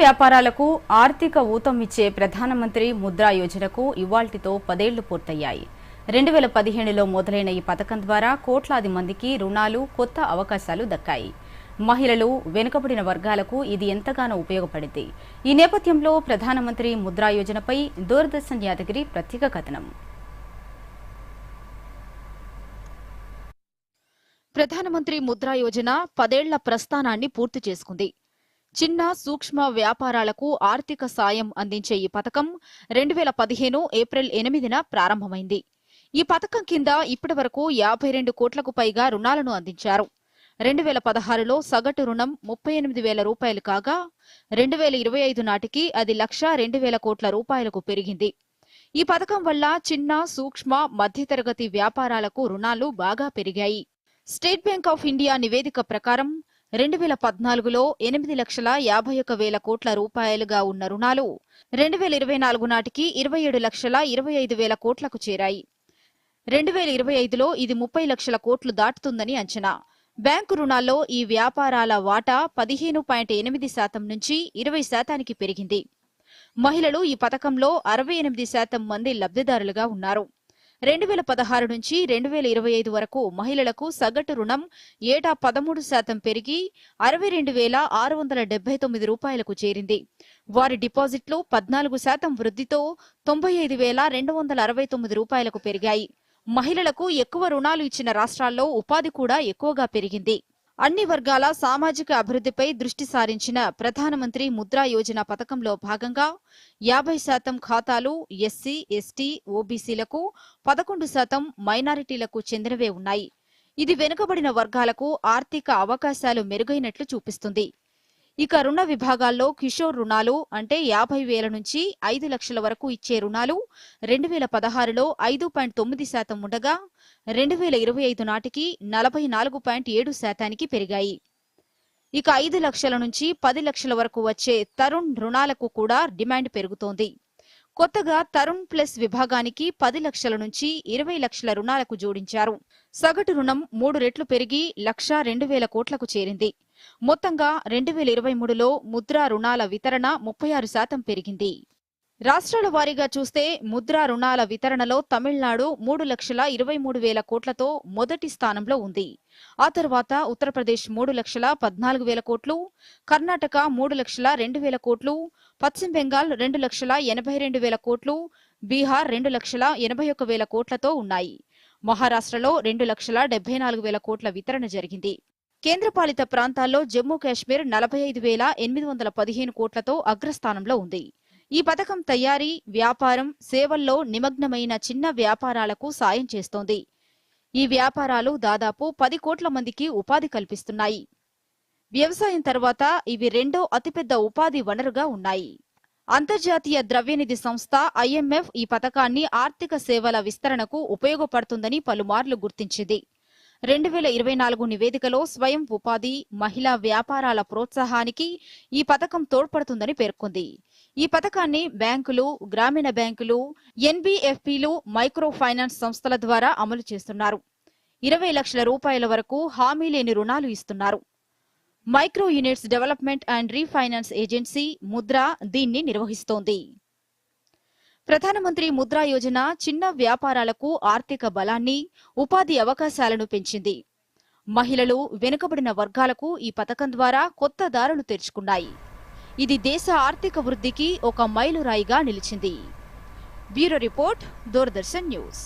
వ్యాపారాలకు ఆర్థిక ఊతం ఇచ్చే ప్రధానమంత్రి ముద్రా యోజనకు ఇవాల్టితో పదేళ్ళు పూర్తయ్యాయి. రెండు వేల పదిహేనులో మొదలైన ఈ పథకం ద్వారా కోట్లాది మందికి రుణాలు కొత్త అవకాశాలు దక్కాయి. మహిళలు వెనుకబడిన వర్గాలకు ఇది ఎంతగానో ఉపయోగపడింది. ఈ నేపథ్యంలో ప్రధానమంత్రి ముద్రా యోజనపై దూరదర్శన్ యాదగిరి ప్రత్యేక కథనం. ప్రధానమంత్రి ముద్రా యోజన పదేళ్ళ ప్రస్థానాన్ని పూర్తి చేసుకుంది. చిన్న సూక్ష్మ వ్యాపారాలకు ఆర్థిక సాయం అందించే ఈ పథకం రెండు వేల పదిహేను ఏప్రిల్ ఎనిమిదిన ప్రారంభమైంది. ఈ పథకం కింద ఇప్పటి వరకు యాభై రెండు కోట్లకు పైగా రుణాలను అందించారు. రెండు వేల పదహారులో సగటు రుణం ముప్పై ఎనిమిది వేల రూపాయలు కాగా రెండు వేల ఇరవై ఐదు నాటికి అది లక్ష రెండు వేల కోట్ల రూపాయలకు పెరిగింది. ఈ పథకం వల్ల చిన్న సూక్ష్మ మధ్యతరగతి వ్యాపారాలకు రుణాలు బాగా పెరిగాయి. స్టేట్ బ్యాంక్ ఆఫ్ ఇండియా నివేదిక ప్రకారం రెండు వేల పద్నాలుగులో ఎనిమిది లక్షల యాభై ఒక వేల కోట్ల రూపాయలుగా ఉన్న రుణాలు రెండు వేల ఇరవై నాలుగు నాటికి ఇరవై ఏడు లక్షల ఇరవై ఐదు వేల కోట్లకు చేరాయి. రెండు వేల ఇరవై ఐదులో ఇది ముప్పై లక్షల కోట్లు దాటుతుందని అంచనా. బ్యాంకు రుణాల్లో ఈ వ్యాపారాల వాటా పదిహేను పాయింట్ ఎనిమిది శాతం నుంచి ఇరవై శాతానికి పెరిగింది. మహిళలు ఈ పథకంలో అరవై ఎనిమిది శాతం మంది లబ్ధిదారులుగా ఉన్నారు. రెండు వేల పదహారు నుంచి రెండు వేల ఇరవై ఐదు వరకు మహిళలకు సగటు రుణం ఏటా పదమూడు శాతం పెరిగి అరవై రెండు వేల ఆరు వందల డెబ్బై తొమ్మిది రూపాయలకు చేరింది. వారి డిపాజిట్లు పద్నాలుగు శాతం వృద్ధితో తొంభై ఐదు వేల రెండు వందల అరవై తొమ్మిది రూపాయలకు పెరిగాయి. మహిళలకు ఎక్కువ రుణాలు ఇచ్చిన రాష్ట్రాల్లో ఉపాధి కూడా ఎక్కువగా పెరిగింది. అన్ని వర్గాల సామాజిక అభివృద్ధిపై దృష్టి సారించిన ప్రధానమంత్రి ముద్రా యోజన పథకంలో భాగంగా యాభై శాతం ఖాతాలు ఎస్సీ ఎస్టీ ఓబీసీలకు పదకొండు శాతం మైనారిటీలకు చెందినవే ఉన్నాయి. ఇది వెనుకబడిన వర్గాలకు ఆర్థిక అవకాశాలు మెరుగైనట్లు చూపిస్తుంది. ఇక రుణ విభాగాల్లో కిషోర్ రుణాలు అంటే యాభై వేల నుంచి ఐదు లక్షల వరకు ఇచ్చే రుణాలు రెండు వేల పదహారులో ఐదు పాయింట్ తొమ్మిది శాతం ఉండగా రెండు వేల ఇరవై ఐదు నాటికి నలభై నాలుగు పాయింట్ ఏడు శాతానికి పెరిగాయి. ఇక ఐదు లక్షల నుంచి పది లక్షల వరకు వచ్చే తరుణ్ రుణాలకు కూడా డిమాండ్ పెరుగుతోంది. కొత్తగా తరుణ్ ప్లస్ విభాగానికి పది లక్షల నుంచి ఇరవై లక్షల రుణాలకు జోడించారు. సగటు రుణం మూడు రెట్లు పెరిగి లక్ష రెండు వేల కోట్లకు చేరింది. మొత్తంగా రెండు వేల ఇరవై మూడులో ముద్రా రుణాల వితరణ ముప్పై ఆరు శాతం పెరిగింది. రాష్ట్రాల వారీగా చూస్తే ముద్రా రుణాల వితరణలో తమిళనాడు మూడు లక్షల ఇరవై మూడు వేల కోట్లతో మొదటి స్థానంలో ఉంది. ఆ తర్వాత ఉత్తరప్రదేశ్ మూడు లక్షల పద్నాలుగు వేల కోట్లు కర్ణాటక మూడు లక్షల రెండు వేల కోట్లు పశ్చిమ బెంగాల్ రెండు లక్షల ఎనభై రెండు వేల కోట్లు బీహార్ రెండు లక్షల ఎనభై ఒక్క వేల కోట్లతో ఉన్నాయి. మహారాష్ట్రలో రెండు లక్షల డెబ్బై నాలుగు వేల కోట్ల వితరణ జరిగింది. కేంద్రపాలిత ప్రాంతాల్లో జమ్మూ కాశ్మీర్ నలభై ఐదు వేల ఎనిమిది వందల పదిహేను కోట్లతో అగ్రస్థానంలో ఉంది. ఈ పథకం తయారీ వ్యాపారం సేవల్లో నిమగ్నమైన చిన్న వ్యాపారాలకు సాయం చేస్తోంది. ఈ వ్యాపారాలు దాదాపు పది కోట్ల మందికి ఉపాధి కల్పిస్తున్నాయి. వ్యవసాయం తర్వాత ఇవి రెండో అతిపెద్ద ఉపాధి వనరుగా ఉన్నాయి. అంతర్జాతీయ ద్రవ్యనిధి సంస్థ ఐఎంఎఫ్ ఈ పథకాన్ని ఆర్థిక సేవల విస్తరణకు ఉపయోగపడుతుందని పలుమార్లు గుర్తించింది. రెండు వేల ఇరవై నాలుగు నివేదికలో స్వయం ఉపాధి మహిళా వ్యాపారాల ప్రోత్సాహానికి ఈ పథకం తోడ్పడుతుందని పేర్కొంది. ఈ పథకాన్ని బ్యాంకులు గ్రామీణ బ్యాంకులు ఎన్బిఎఫ్పిలు మైక్రో ఫైనాన్స్ సంస్థల ద్వారా అమలు చేస్తున్నారు. ఇరవై లక్షల రూపాయల వరకు హామీ లేని రుణాలు ఇస్తున్నారు. Micro units development and refinance agency Mudra దీన్ని నిర్వహిస్తోంది. ప్రధానమంత్రి ముద్రా యోజన చిన్న వ్యాపారాలకు ఆర్థిక బలాన్ని ఉపాధి అవకాశాలను పెంచింది. మహిళలు వెనుకబడిన వర్గాలకు ఈ పథకం ద్వారా కొత్త దారులు తెరుచుకున్నాయి. ఇది దేశ ఆర్థిక వృద్ధికి ఒక మైలురాయిగా నిలిచింది. Bureau report Doordarshan news.